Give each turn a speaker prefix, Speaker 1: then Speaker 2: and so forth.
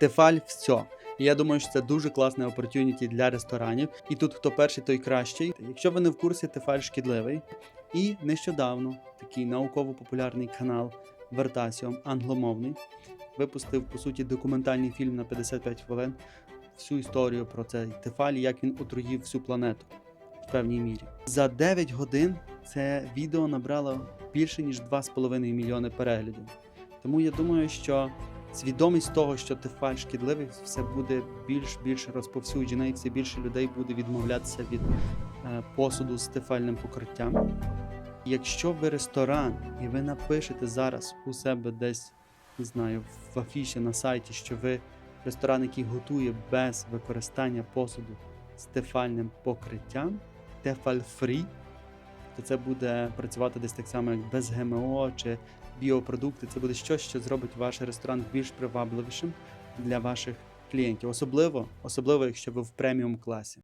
Speaker 1: Тефаль все. І я думаю, що це дуже класне opportunity для ресторанів. І тут хто перший, той кращий. Якщо ви не в курсі, Тефаль шкідливий. І нещодавно такий науково-популярний канал Вертасіум англомовний випустив по суті документальний фільм на 55 хвилин всю історію про цей Тефаль, як він отруїв всю планету в певній мірі. За 9 годин це відео набрало більше ніж 2,5 мільйони переглядів. Тому я думаю, що свідомість того, що Тефаль шкідливий, все буде більш більш розповсюджена, і все більше людей буде відмовлятися від е, посуду з тефальним покриттям. Якщо ви ресторан і ви напишете зараз у себе десь, не знаю, в афіші на сайті, що ви ресторан, який готує без використання посуду з тефальним покриттям, тефаль фрі, то це буде працювати десь так само, як без ГМО чи біопродукти. Це буде щось, що зробить ваш ресторан більш привабливішим для ваших клієнтів, особливо, особливо якщо ви в преміум класі.